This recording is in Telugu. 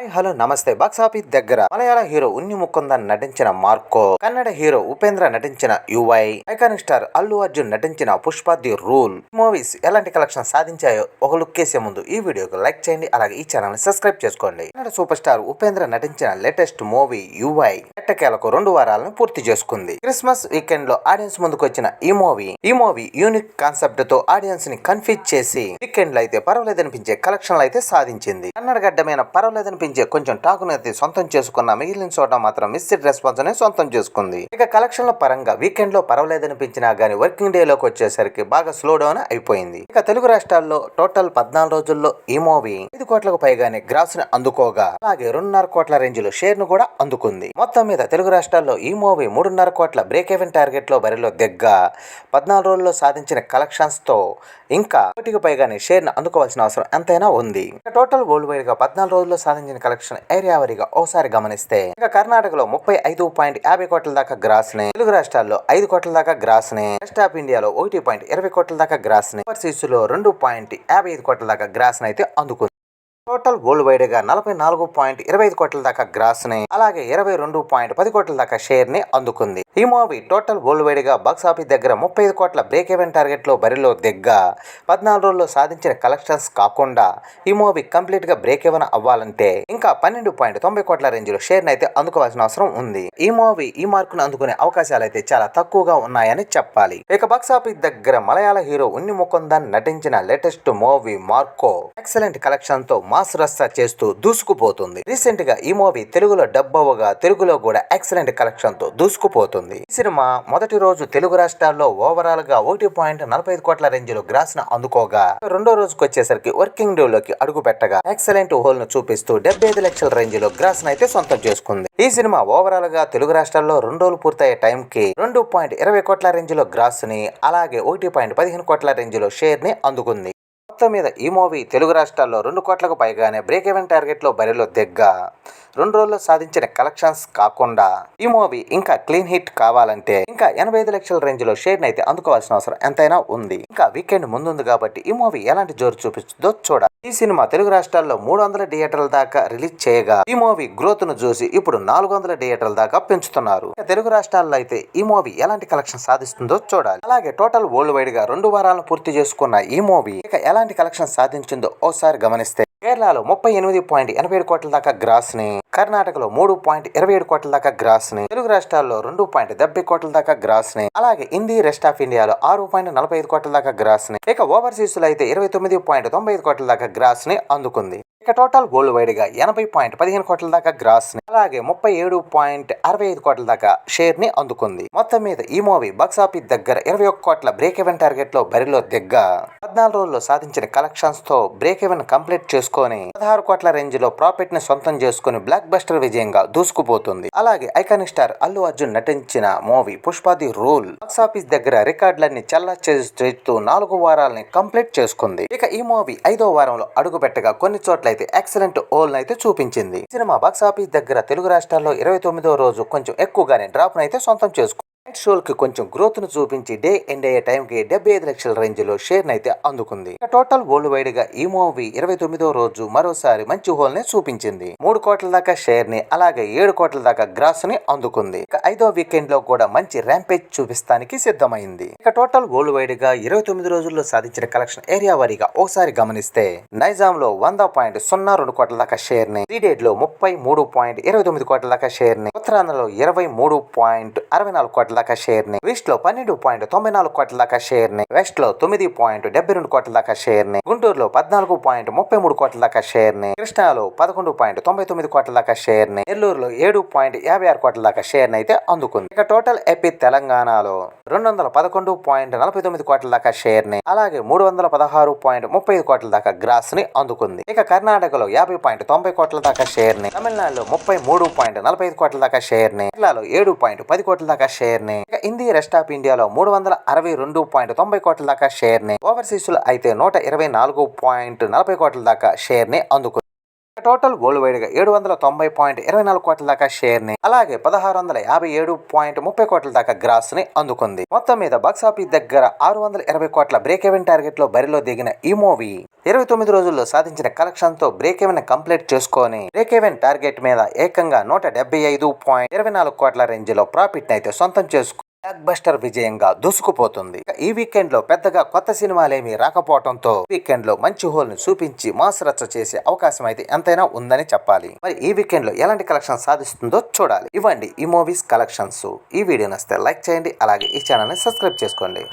Hi hello namaste. Box office దగ్గర మలయాళ హీరో ఉన్ని ముకుందన్ నటించిన మార్కో కన్నడ హీరో ఉపేంద్ర నటించిన UI iconic star Allu Arjun నటించిన పుష్ప ది రూల్. మూవీస్ ఎలాంటి కలెక్షన్ సాధించాయో ఒక లుక్ వేసే ముందు ఈ వీడియోకి లైక్ చేయండి అలాగే ఈ ఛానల్ని సబ్స్క్రైబ్ చేసుకోండి. కన్నడ సూపర్ స్టార్ ఉపేంద్ర నటించిన లేటెస్ట్ మూవీ యువై ఎట్టకేలకు రెండు వారాలను పూర్తి చేసుకుంది. క్రిస్మస్ వీకెండ్లో ఆడియన్స్ ముందుకు వచ్చిన ఈ మూవీ ఈ మూవీ యూనిక్ కాన్సెప్ట్తో ఆడియన్స్ని కన్ఫ్యూజ్ చేసి వీకెండ్లో అయితే పర్వాలేదనిపించే కలెక్షన్లు అయితే సాధించింది. కన్నడ గడ్డమైన పర్వాలేదనిపించే కొంచెం టాక్ అయితే సొంతం చేసుకున్న మిగిలిన చోట మాత్రం మిస్డ్ రెస్పాన్స్ నే సొంతం చేసుకుంది. ఇక కలెక్షన్ల పరంగా వీకెండ్లో పర్వాలేదనిపించినా గానీ వర్కింగ్ డే లోకి వచ్చేసరికి బాగా స్లో డౌన్ అయిపోయింది. ఇక తెలుగు రాష్ట్రాల్లో టోటల్ పద్నాలుగు రోజుల్లో ఈ మూవీ ఐదు కోట్లకు పైగానే గ్రాస్ని అందుకోగా అలాగే రెండున్నర కోట్ల రేంజ్లో షేర్ను కూడా అందుకుంది. మొత్తం మీద తెలుగు రాష్ట్రాల్లో ఈ మూవీ మూడున్నర కోట్ల బ్రేక్ ఈవెన్ టార్గెట్లో బరిలో దగ్గ పద్నాలుగు రోజుల్లో సాధించిన కలెక్షన్స్తో ఇంకా కోటికి పైగానే షేర్ను అందుకోవాల్సిన అవసరం ఎంతైనా ఉంది. టోటల్ వరల్డ్ వైడ్గా పద్నాలుగు రోజుల్లో సాధించిన కలెక్షన్ ఏరియా వారీగా ఓసారి గమనిస్తే ఇంకా కర్ణాటకలో ముప్పై ఐదు పాయింట్ యాభై కోట్ల దాకా గ్రాస్ని తెలుగు రాష్ట్రాల్లో ఐదు కోట్ల దాకా గ్రాస్ని వెస్ట్ ఆఫ్ ఇండియాలో ఒకటి పాయింట్ ఇరవై కోట్ల దాకా గ్రాస్ని ఓవర్సీస్లో రెండు పాయింట్ యాభై ఐదు కోట్ల దాకా గ్రాస్ని అయితే అందుకుంది టోటల్ వరల్డ్ వైడ్గా నలభై నాలుగు పాయింట్ ఇరవై ఐదు కోట్ల దాకా గ్రాస్ని అలాగే ఇరవై రెండు పాయింట్ పది కోట్ల దాకా షేర్ని అందుకుంది. ఈ మూవీ టోటల్ వరల్డ్ వైడ్గా బాక్స్ ఆఫీస్ దగ్గర ముప్పై ఐదు కోట్ల బ్రేక్ ఈవెన్ టార్గెట్లో బరిలో దిగ్గ పద్నాలుగు రోజుల్లో సాధించిన కలెక్షన్స్ కాకుండా ఈ మూవీ కంప్లీట్గా బ్రేక్ ఈవెన్ అవ్వాలంటే ఇంకా పన్నెండు పాయింట్ తొంభై కోట్ల రేంజ్లో షేర్ని అయితే అందుకోవాల్సిన అవసరం ఉంది. ఈ మూవీ ఈ మార్కును అందుకునే అవకాశాలు అయితే చాలా తక్కువగా ఉన్నాయని చెప్పాలి. ఇక బాక్స్ ఆఫీస్ దగ్గర మలయాళ హీరో ఉన్ని ముకుందన్ నటించిన లేటెస్ట్ మూవీ మార్కో ఎక్సలెంట్ కలెక్షన్తో మాస్ రస్తా చేస్తూ దూసుకుపోతుంది. రీసెంట్గా ఈ మూవీ తెలుగులో డబ్ అవ్వగా తెలుగులో కూడా ఎక్సలెంట్ కలెక్షన్తో దూసుకుపోతుంది. ఈ సినిమా మొదటి రోజు తెలుగు రాష్ట్రాల్లో ఓవరాల్గా ఒకటి పాయింట్ నలభై ఐదు కోట్ల రేంజ్లో గ్రాస్ను అందుకోగా. రెండో రోజుకి వచ్చేసరికి వర్కింగ్ డే లోకి అడుగు పెట్టగా ఎక్సలెంట్ హోల్ను చూపిస్తూ డెబ్బై ఐదు లక్షల రేంజ్లో గ్రాస్ను అయితే సొంతం చేసుకుంది. ఈ సినిమా ఓవరాల్గా తెలుగు రాష్ట్రాల్లో రెండు రోజులు పూర్తయ్యే టైం కి రెండు పాయింట్ ఇరవై కోట్ల రేంజ్లో గ్రాస్ని అలాగే ఒకటి పాయింట్ పదిహేను కోట్ల రేంజ్లో షేర్ని అందుకుంది. మొత్తం మీద ఈ మూవీ తెలుగు రాష్ట్రాల్లో రెండు కోట్లకు పైగానే బ్రేక్ ఈవెన్ టార్గెట్లో బరిలో దిగ్గా. రెండు రోజుల్లో సాధించిన కలెక్షన్స్ కాకుండా ఈ మూవీ ఇంకా క్లీన్ హిట్ కావాలంటే ఇంకా ఎనభై ఐదు లక్షల రేంజ్లో షేర్ అయితే అందుకోవాల్సిన అవసరం ఎంతైనా ఉంది. ఇంకా వీకెండ్ ముందుంది కాబట్టి ఈ మూవీ ఎలాంటి జోరు చూపిస్తుందో చూడాలి. ఈ సినిమా తెలుగు రాష్ట్రాల్లో మూడు వందల థియేటర్ల దాకా రిలీజ్ చేయగా ఈ మూవీ గ్రోత్ను చూసి ఇప్పుడు నాలుగు వందల థియేటర్ల దాకా పెంచుతున్నారు. తెలుగు రాష్ట్రాల్లో అయితే ఈ మూవీ ఎలాంటి కలెక్షన్ సాధిస్తుందో చూడాలి. అలాగే టోటల్ వరల్డ్ వైడ్గా రెండు వారాలను పూర్తి చేసుకున్న ఈ మూవీ ఇక ఎలాంటి కలెక్షన్ సాధించిందో ఓసారి గమనిస్తే కేరళలో ముప్పై ఎనిమిది పాయింట్ ఎనభై ఏడు కోట్ల దాకా గ్రాస్ని కర్ణాటకలో మూడు పాయింట్ ఇరవై ఏడు కోట్ల దాకా గ్రాస్ని తెలుగు రాష్ట్రాల్లో రెండు పాయింట్ డెబ్బై కోట్ల దాకా గ్రాస్ని అలాగే హిందీ రెస్ట్ ఆఫ్ ఇండియాలో ఆరు పాయింట్ నలభై ఐదు కోట్ల దాకా గ్రాస్ని ఇక ఓవర్సీస్లో అయితే ఇరవై తొమ్మిది పాయింట్ తొంభై ఐదు కోట్ల దాకా గ్రాస్ని అందుకుంది. ఇక టోటల్ గోల్డ్ వైడ్గా ఎనభై పాయింట్ పదిహేను కోట్ల దాకా గ్రాస్ని అలాగే ముప్పై ఏడు పాయింట్ అరవై ఐదు కోట్ల దాకా షేర్ని అందుకుంది. మొత్తం మీద ఈ మూవీ బాక్సాఫీస్ దగ్గర ఇరవై ఒక్క కోట్ల బ్రేక్ ఈవెన్ టార్గెట్లో బరిలో దిగ్గ. పద్నాలుగు రోజుల్లో సాధించిన కలెక్షన్స్తో బ్రేక్ ఈవెన్ కంప్లీట్ చేసుకొని పదహారు కోట్ల రేంజ్లో ప్రాఫిట్ని సొంతం చేసుకుని బ్లాక్ బస్టర్ విజయంగా దూసుకుపోతుంది. అలాగే ఐకానిక్ స్టార్ అల్లు అర్జున్ నటించిన మూవీ పుష్పాది రూల్ బాక్సాఫీస్ దగ్గర రికార్డులన్నీ చల్లా చేస్తూ నాలుగు వారాలని కంప్లీట్ చేసుకుంది. ఇక ఈ మూవీ ఐదో వారంలో అడుగు పెట్టగా కొన్ని చోట్ల అయితే ఎక్సలెంట్ హోల్ అయితే చూపించింది. సినిమా బాక్స్ ఆఫీస్ దగ్గర తెలుగు రాష్ట్రాల్లో ఇరవై తొమ్మిదో రోజు కొంచెం ఎక్కువగానే డ్రాప్ అయితే సొంతం చేసుకుంది నైట్ కొంచెం గ్రోత్ను చూపించి డే ఎండ్ అయ్యే టైం కి డెబ్బై ఐదు లక్షల రేంజ్లో షేర్ అయితే అందుకుంది. టోటల్ వరల్డ్ వైడ్గా ఈ మూవీ ఇరవై తొమ్మిదో రోజు మరోసారి మంచి హోల్ని చూపించింది. మూడు కోట్ల దాకా షేర్ని అలాగే ఏడు కోట్ల దాకా గ్రాస్ని అందుకుంది. ఇక ఐదో వీకెండ్లో కూడా మంచి ర్యాంపేజ్ చూపిస్తానికి సిద్ధమైంది. ఇక టోటల్ వరల్డ్ వైడ్గా ఇరవై తొమ్మిది రోజుల్లో సాధించిన కలెక్షన్ ఏరియా వారీగా ఒకసారి గమనిస్తే నైజాం లో వంద పాయింట్ సున్నా రెండు కోట్ల దాకా షేర్ని త్రీడేట్లో ముప్పై మూడు పాయింట్ ఇరవై తొమ్మిది కోట్ల దాకా షేర్ని ఉత్తరాంధ్రలో ఇరవై మూడు పాయింట్ అరవై నాలుగు కోట్ల దాకా షేర్ని వెస్ట్లో పన్నెండు పాయింట్ తొంభై నాలుగు కోట్ల దాకా షేర్ని వెస్ట్లో తొమ్మిది పాయింట్ డెబ్బై రెండు కోట్ల దాకా షేర్ని గుంటూరులో పద్నాలుగు పాయింట్ ముప్పై మూడు కోట్ల దాకా షేర్ని కృష్ణాలో పదకొండు పాయింట్ తొంభై తొమ్మిది కోట్ల దాకా షేర్ని నెల్లూరులో ఏడు పాయింట్ యాభై ఆరు కోట్ల దాకా షేర్ని అయితే అందుకుంది ఇక టోటల్ ఎపి తెలంగాణలో రెండు వందల పదకొండు పాయింట్ నలభై తొమ్మిది కోట్ల దాకా షేర్ని అలాగే మూడు వందల పదహారు పాయింట్ ముప్పై ఐదు కోట్ల దాకా గ్రాస్ని అందుకుంది ఇక కర్ణాటకలో యాభై పాయింట్ తొంభై కోట్ల దాకా షేర్ని తమిళనాడులో ముప్పై మూడు పాయింట్ నలభై ఐదు కోట్ల దాకా షేర్ని కేరళలో ఏడు పాయింట్ పది కోట్ల దాకా షేర్ని ఇక హిందీ రెస్ట్ ఆఫ్ ఇండియాలో మూడు వందల అరవై రెండు పాయింట్ తొంభై కోట్ల దాకా షేర్ని ఓవర్సీస్లో అయితే నూట ఇరవై నాలుగు పాయింట్ నలభై కోట్ల దాకా షేర్ని అందుకుంది టోటల్ వరల్డ్ వైడ్గా ఏడు వందల తొంభై పాయింట్ ఇరవై నాలుగు కోట్ల దాకా షేర్ని అలాగే పదహారు వందల యాభై ఏడు పాయింట్ ముప్పై కోట్ల దాకా గ్రాస్ని అందుకుంది. మొత్తం మీద బాక్సాఫీస్ దగ్గర ఆరు వందల ఇరవై కోట్ల బ్రేక్ ఎవెన్ టార్గెట్లో బరిలో దిగిన ఈ మూవీ ఇరవై తొమ్మిది రోజుల్లో సాధించిన కలెక్షన్తో బ్రేక్ ఎవెన్ కంప్లీట్ చేసుకొని బ్రేక్ ఎవెన్ టార్గెట్ మీద ఏకంగా నూట డెబ్బై ఐదు పాయింట్ ఇరవై నాలుగు కోట్ల రేంజ్లో ప్రాఫిట్ అయితే సొంతం చేసుకు బ్లాక్ బస్టర్ విజయంగా దూసుకుపోతుంది. ఈ వీకెండ్లో పెద్దగా కొత్త సినిమాలేమీ రాకపోవడంతో వీకెండ్లో మంచి హోల్ని చూపించి మాస్ రచ్చ చేసే అవకాశం అయితే ఎంతైనా ఉందని చెప్పాలి. మరి ఈ వీకెండ్లో ఎలాంటి కలెక్షన్ సాధిస్తుందో చూడాలి. ఇవ్వండి ఈ మూవీస్ కలెక్షన్స్ ఈ వీడియో నచ్చితే లైక్ చేయండి అలాగే ఈ ఛానల్ని సబ్స్క్రైబ్ చేసుకోండి.